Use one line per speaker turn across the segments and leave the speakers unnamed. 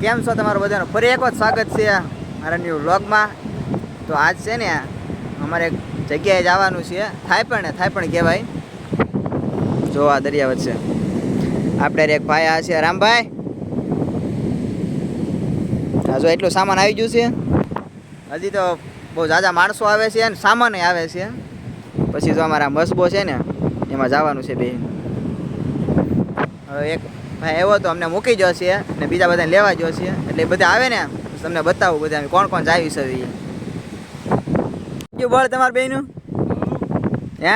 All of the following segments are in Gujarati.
કેમ છો તમારું બધાનું? ફરી એક વખત સ્વાગત છે મારા ન્યૂ વ્લોગમાં તો આજ છે ને, અમારે એક જગ્યાએ જવાનું છે થાય પણ ને થાય પણ કહેવાય. જો આ દરિયા વચ્ચે. આપણે એક ભાઈ આ છે, રામભાઈ. હા એટલું સામાન આવી ગયું છે. હજી તો બહુ ઝાઝા માણસો આવે છે અને સામાન આવે છે. પછી જો અમારા મસબો છે ને, એમાં જવાનું છે બે એક ભાઈ આવ્યો તો અમને મૂકી જશે ને બીજા બધાને લેવા જશે એટલે બધા આવે ને તમને બતાવું બધા કોણ કોણ જાવી છે એ. બળ તમારા બેનું હે?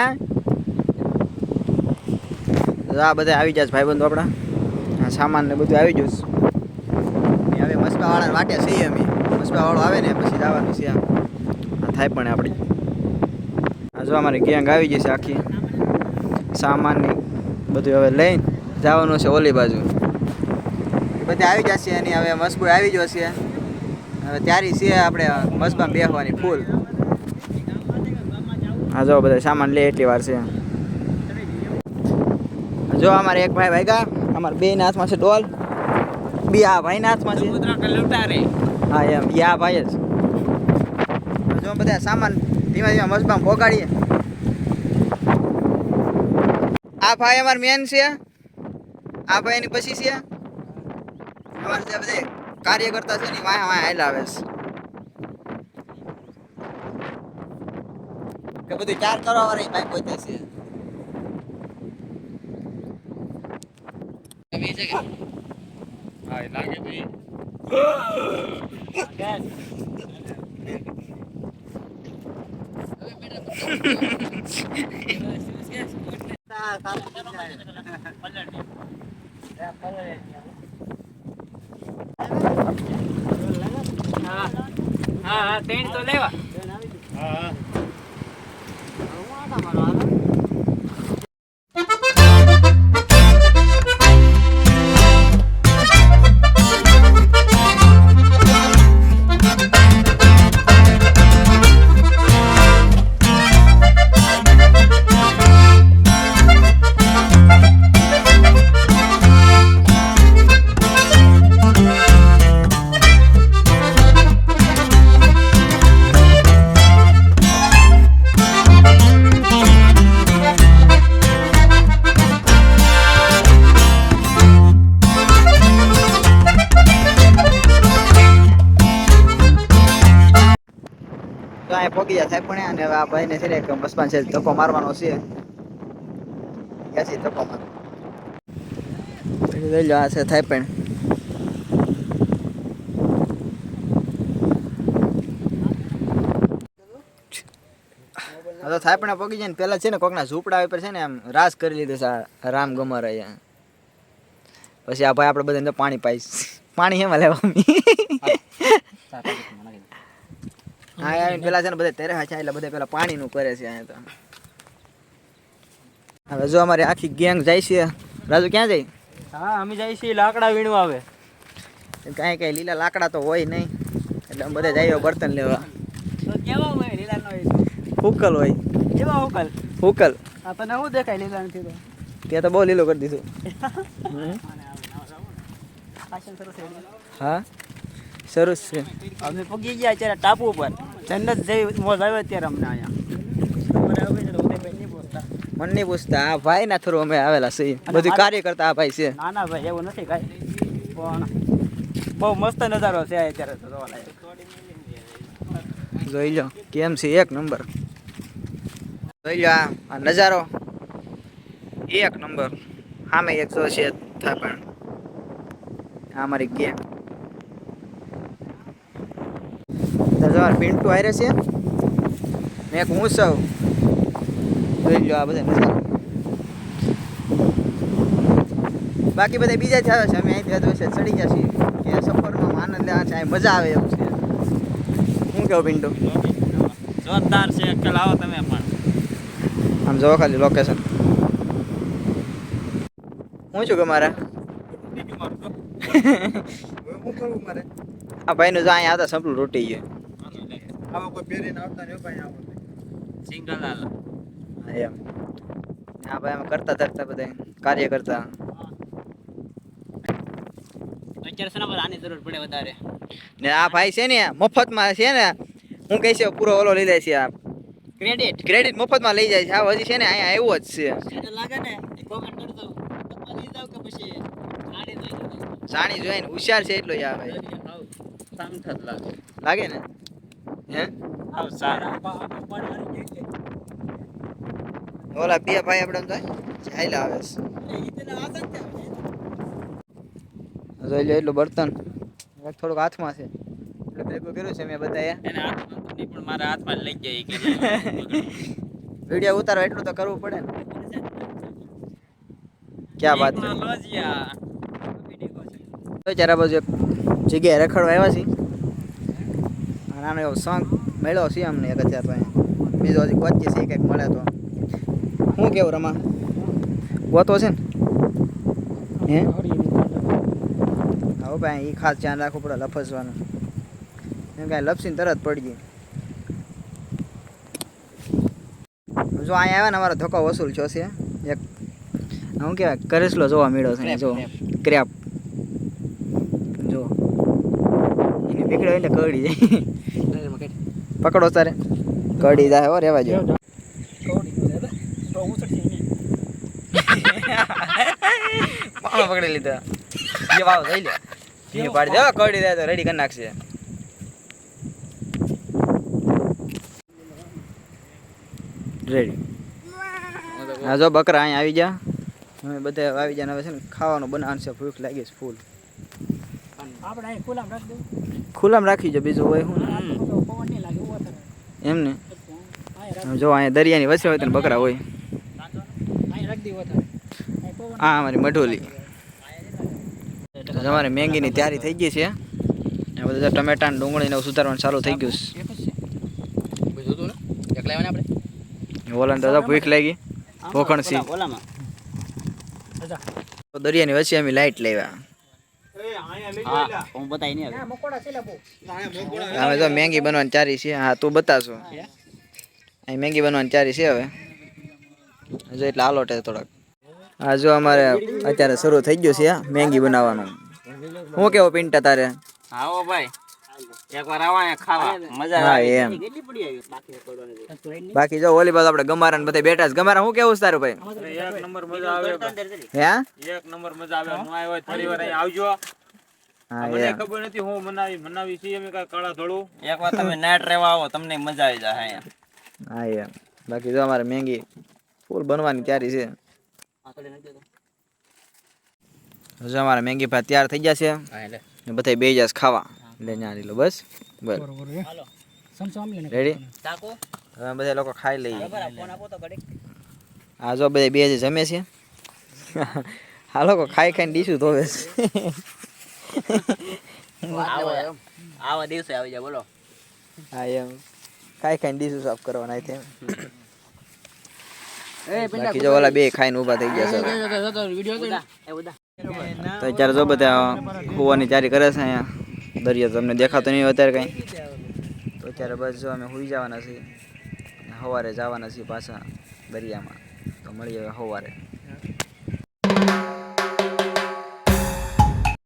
આ બધા આવી જશે ભાઈબંધો આપણા. સામાન ને બધું આવી જશે હવે મસ્કાવાળાને વાટે છીએ અમે. મસ્કાવાળો આવે ને પછી જવાનું છે થાય પણ આપણી આ જો અમારી ગેંગ આવી જશે આખી. સામાનની બધું હવે લઈને જવાનું છે ઓલી બાજુ. બધા આવી જશે એની. હવે મસ્બુ આવી જશે હવે ત્યારી છે આપણે મસ્બામાં બેસવાની ફૂલ હા જો બધા સામાન લે એટલી વાર છે. જો અમારે એક ભાઈ ભાઈ અમારે બે હાથમાં છે ડોલ. બે આ ભાઈના હાથમાં છે. હા એમ. એ આ ભાઈ જ. જો બધા સામાન ધીમે ધીમે મસ્બામાં ભોગાડીએ. આ ભાઈ અમાર મેન છે. આ ભાઈ એની પછી છે અમારે જે બધે કાર્યકર્તા છે ને વાયા વાયા હાલ્યા આવે છે કે બધું ચાર કરવા વાળી ભાઈ પોતે છે
હા હા હા તેણ તો લેવા.
હા આ પોગી જાય થાય પણ અને આ ભાઈને છે ને એક મસ્બાન છે ધક્કો મારવાનો છે ક્યાંથી ધક્કો માર લઈ લો આ છે થાય પણ તો થાય પણ પગી જાય ને પેલા છે ને કોકના ઝૂંપડા ઉપર છે ને આમ રાસ કરી લીધો છે રામ ગમર અહીંયા પછી આ ભાઈ આપણે બધાને તો પાણી પાઈશ પાણી એમાં લેવા હા યાર પેલા છે ને બધા તેરે હાચા એટલે બધા પેલા પાણીનું કરે છે અહીંયા તો. હવે જો અમારી આખી ગેંગ જાય છે. રાજુ ક્યાં જાય?
હા અમે જાય છીએ લાકડા વીણવા આવે
કાંઈ કાંઈ લીલા લાકડા તો હોય નહીં. એટલે અમે બધા જઈએ બર્તન લેવા.
કેવા હોય લીલા નો
ફૂકલ હોય.
કેવા ઉકલ
ફૂકલ
આ તને શું દેખાય લીલા નથી તો?
તે તો બહુ લીલું કરી દીધું. હા સરસ છે.
અમે પગી ગયા અત્યારે ટાપુ ઉપર. જન્નત જેવી મોજ આવે અત્યારે અમને અહીંયા.
મને નહીં પૂછતા. આ ભાઈ ના થ્રુ અમે આવેલા છીએ. બધું કાર્ય કરતા આ ભાઈ છે.
ના ના ભાઈ એવું નથી કાંઈ. પણ બહુ મસ્ત નજારો છે અત્યારે તો
જોઈ લો કેમ છે? એક નંબર. જોઈ લો આ નજારો. એક નંબર. સામે એક જો છે થાય આ અમારી ગેમ. જવાર પિન્ટુ આરે છે. ને એક હું સૌ. જોઈ લો આ બધા નજારો બાકી બધા બીજા જ આવે છે. અમે અહીંથી અધવશે ચડી ગયા છીએ. કે સફરનો આનંદ લેવા છે અહીં મજા આવે એવું છે. શું કહું પિન્ટુ?
જોરદાર છે. અક્કલ આવો તમે પણ.
આમ જોવો ખાલી લોકેશન હું છું કે મારા? આ ભાઈનું જો અહીંયા આવતા સંપલું તૂટી ગયું.
સિંગલ હાલો
એમ. આ ભાઈ અમે કરતા ધરતા બધા કાર્ય કરતા.
અત્યારે શેના પર આની જરૂર પડે વધારે?
ને આ ભાઈ છે ને મફતમાં છે ને હું કહે છે પૂરો ઓલો લઈ છે આ.
ક્રેડિટ
ક્રેડિટ મફતમાં લઈ જાય છે. આ હજી છે ને અહીંયા આવ્યો જ છે.
લાગે ને કોમેન્ટ કરી લઈ જાવ કે પછી
જાણી જોઈને. હોશિયાર છે એટલો જ આ ભાઈ.
લાગે
લાગે ને? હે? ઓલા બે ભાઈ આપણે થાય આવે છે. જોઈ લો એટલું બર્તન થોડુંક હાથમાં છે. ભેગું કર્યું છે મેં બધાએ.
પણ મારા હાથમાં લઈ કે
વીડિયો ઉતારવા એટલું તો કરવું પડે ને. ક્યાં વાત છે? તો ચારે બાજુ એક જગ્યાએ રખડવા આવ્યા છીએ. નાનો એવો સોંગ મળ્યો છે અમને એક હજાર પાસે બીજો હજી ગોતીએ છે કંઈક મળે તો. શું કેવું રમા? ગોતો છે ને? હે? હવે ભાઈ એ ખાસ ધ્યાન રાખવું પડે લફસવાનું એમ કાંઈ લપસીને તરત પડી ગઈ જો અહીંયા આવ્યા ને અમારો ધક્કો વસૂલ થયો છે. એક શું કહેવાય? કરેસલો જોવા મળ્યો છે જો. ક્રેપ જો. એને પીકડ્યો એટલે કડી જાય. પકડો તારે. કડી જાય હો રેવા જો પાણો પકડી લીધો. એ વાવ જઈ લે. એ પાડી દે હો, કડી જાય તો રેડી કરી નાખશે. રેડી હા જો બકરા અહીંયા આવી જા હવે બધા આવી જાય ને હવે છે ને ખાવાનું બનાવવાનું છે ભૂખ લાગી છે ફૂલ.
આપણે અહીં ખુલ્લામાં રાખી દઉં.
ખુલ્લામાં રાખી જો બીજું હોય શું
તો પવન નહીં લાગે ઊભો થાય
એમ ને જો અહીંયા દરિયાની વચ્ચે હોય તો બકરા હોય.
હા
આ અમારી મઢોલી. તો તમારે મેંગીની તૈયારી થઈ ગઈ છે. બધા ટમેટા ને ડુંગળી ને સુધારવાનું ચાલુ થઈ ગયું છે. ઓલાને દાદા ભૂખ લાગી. ભોખણ સી દરિયાની વચ્ચે અમે લાઈટ લેવા.
હા હું બતાવી નહીં હવે
તો મેંગી બનવાની ચારી છે હા તું બતાવશો. અહીં મેંગી બનવાની ચારી છે હવે. જો એટલે આલોટે થોડાક. હા જો અમારે અત્યારે શરૂ થઈ ગયું છે મેંગી બનાવવાનું. હું કેવો પિન્ટા તારે?
આવો ભાઈ. એકવાર આવો અહીંયા ખાવા. મજા
હા,
આવે.
એમ.
કેટલી પડી આવી બાકી
જો ઓલી બાજુ આપડે ગમારા ને બધા બેઠા છે. ગમારા શું કેવું તારું ભાઈ?
એક નંબર મજા આવે
હે?
એક નંબર મજા આવે. હું આવજો.
હા
મને ખબર નથી હું મનાવી મનાવી છીએ અમે કાંઈ કાળા થોડું
એક વાર તમે નાટ રહેવા આવો તમને મજા આવી જાય અહીંયા
હા બાકી જો અમારે મેંગી ફૂલ બનવાની તૈયારી છે. હજુ અમારે મેંગી ભાઈ તૈયાર થઈ જશે ને બધા બે જાસ ખાવા. એટલે લો બસ. બસ. રેડી હવે બધા લોકો ખાઈ લઈએ.
તો
આ જો બધા બે જે જમે છે. આ લોકો ખાઈ ખાઈને ડીશું ધોવે છે.
આવો આવા. દિવસે આવી જાય બોલો.
હા એમ. ખાઈ ખાઈને ડીશું સાફ કરવાના છે બાકી જો ઓલા બે ખાઈને ઊભા થઈ ગયા છે. હવે.
એ ઉદા
તો અત્યારે જો બધા હોવાની તૈયારી કરે છે અહીંયા. દરિયો તમને દેખાતો નહીં અત્યારે કાંઈ. તો અત્યારે બસ જો અમે સુઈ જવાના છીએ. સવારે જવાના છીએ પાછા દરિયામાં. તો મળીએ હવે સવારે.